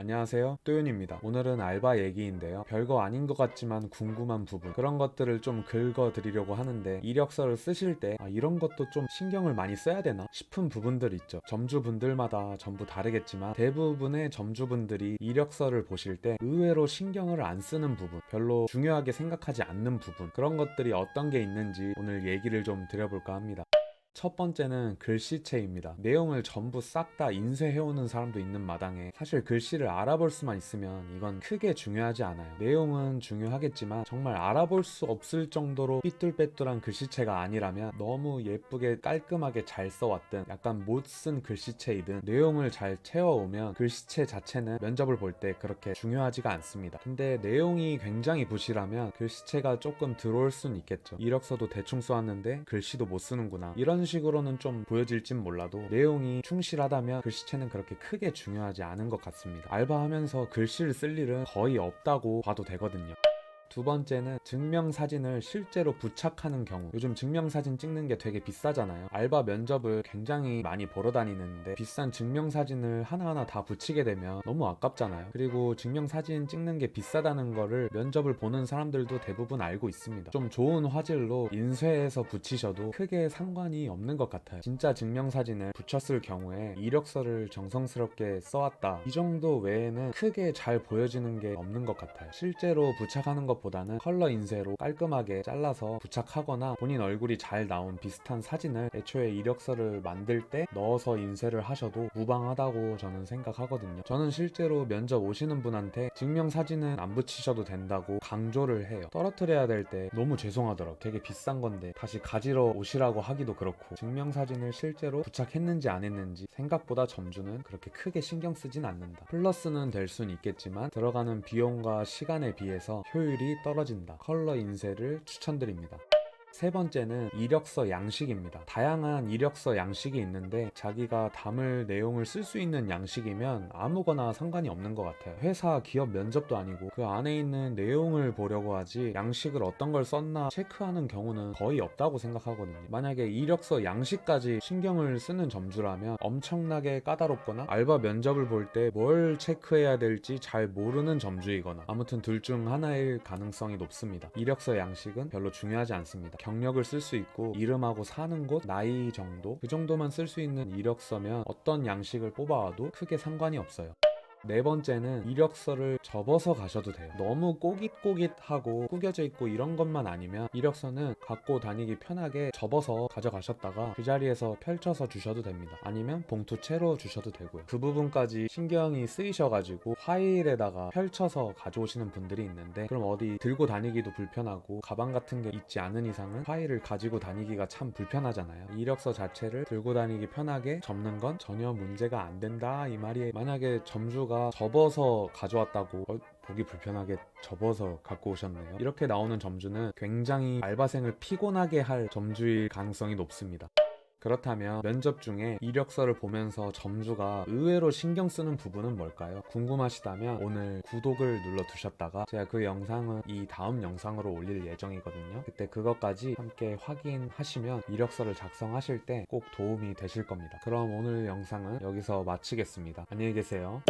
안녕하세요. 또윤입니다. 오늘은 알바 얘기인데요. 별거 아닌 것 같지만 궁금한 부분. 그런 것들을 좀 긁어 드리려고 하는데, 이력서를 쓰실 때, 아, 이런 것도 좀 신경을 많이 써야 되나? 싶은 부분들 있죠. 점주분들마다 전부 다르겠지만, 대부분의 점주분들이 이력서를 보실 때 의외로 신경을 안 쓰는 부분, 별로 중요하게 생각하지 않는 부분, 그런 것들이 어떤 게 있는지 오늘 얘기를 좀 드려볼까 합니다. 첫 번째는 글씨체입니다. 내용을 전부 싹 다 인쇄해오는 사람도 있는 마당에 사실 글씨를 알아볼 수만 있으면 이건 크게 중요하지 않아요. 내용은 중요하겠지만 정말 알아볼 수 없을 정도로 삐뚤빼뚤한 글씨체가 아니라면 너무 예쁘게 깔끔하게 잘 써왔든 약간 못 쓴 글씨체이든 내용을 잘 채워오면 글씨체 자체는 면접을 볼 때 그렇게 중요하지가 않습니다. 근데 내용이 굉장히 부실하면 글씨체가 조금 들어올 순 있겠죠. 이력서도 대충 써왔는데 글씨도 못 쓰는구나. 이런 식으로는 좀 보여질진 몰라도 내용이 충실하다면 글씨체는 그렇게 크게 중요하지 않은 것 같습니다. 알바하면서 글씨를 쓸 일은 거의 없다고 봐도 되거든요. 두 번째는 증명사진을 실제로 부착하는 경우. 요즘 증명사진 찍는 게 되게 비싸잖아요. 알바 면접을 굉장히 많이 보러 다니는데 비싼 증명사진을 하나하나 다 붙이게 되면 너무 아깝잖아요. 그리고 증명사진 찍는 게 비싸다는 거를 면접을 보는 사람들도 대부분 알고 있습니다. 좀 좋은 화질로 인쇄해서 붙이셔도 크게 상관이 없는 것 같아요. 진짜 증명사진을 붙였을 경우에 이력서를 정성스럽게 써왔다. 이 정도 외에는 크게 잘 보여지는 게 없는 것 같아요. 실제로 부착하는 것 보다는 컬러 인쇄로 깔끔하게 잘라서 부착하거나 본인 얼굴이 잘 나온 비슷한 사진을 애초에 이력서를 만들 때 넣어서 인쇄를 하셔도 무방하다고 저는 생각하거든요. 저는 실제로 면접 오시는 분한테 증명사진은 안 붙이셔도 된다고 강조를 해요. 떨어뜨려야 될 때 너무 죄송하더라고. 되게 비싼 건데 다시 가지러 오시라고 하기도 그렇고 증명사진을 실제로 부착했는지 안 했는지 생각보다 점주는 그렇게 크게 신경 쓰진 않는다. 플러스는 될 순 있겠지만 들어가는 비용과 시간에 비해서 효율이 떨어진다. 컬러 인쇄를 추천드립니다. 세 번째는 이력서 양식입니다. 다양한 이력서 양식이 있는데 자기가 담을 내용을 쓸 수 있는 양식이면 아무거나 상관이 없는 것 같아요. 회사 기업 면접도 아니고 그 안에 있는 내용을 보려고 하지 양식을 어떤 걸 썼나 체크하는 경우는 거의 없다고 생각하거든요. 만약에 이력서 양식까지 신경을 쓰는 점주라면 엄청나게 까다롭거나 알바 면접을 볼 때 뭘 체크해야 될지 잘 모르는 점주이거나 아무튼 둘 중 하나일 가능성이 높습니다. 이력서 양식은 별로 중요하지 않습니다. 경력을 쓸 수 있고 이름하고 사는 곳, 나이 정도 그 정도만 쓸 수 있는 이력서면 어떤 양식을 뽑아와도 크게 상관이 없어요. 네 번째는 이력서를 접어서 가셔도 돼요. 너무 꼬깃꼬깃하고 구겨져 있고 이런 것만 아니면 이력서는 갖고 다니기 편하게 접어서 가져가셨다가 그 자리에서 펼쳐서 주셔도 됩니다. 아니면 봉투채로 주셔도 되고요. 그 부분까지 신경이 쓰이셔가지고 파일에다가 펼쳐서 가져오시는 분들이 있는데 그럼 어디 들고 다니기도 불편하고 가방 같은 게 있지 않은 이상은 파일을 가지고 다니기가 참 불편하잖아요. 이력서 자체를 들고 다니기 편하게 접는 건 전혀 문제가 안 된다 이 말이에요. 만약에 점 주가 접어서 가져왔다고 어, 보기 불편하게 접어서 갖고 오셨네요. 이렇게 나오는 점주는 굉장히 알바생을 피곤하게 할 점주일 가능성이 높습니다. 그렇다면 면접 중에 이력서를 보면서 점주가 의외로 신경 쓰는 부분은 뭘까요? 궁금하시다면 오늘 구독을 눌러 두셨다가 제가 그 영상은 이 다음 영상으로 올릴 예정이거든요. 그때 그것까지 함께 확인하시면 이력서를 작성하실 때 꼭 도움이 되실 겁니다. 그럼 오늘 영상은 여기서 마치겠습니다. 안녕히 계세요.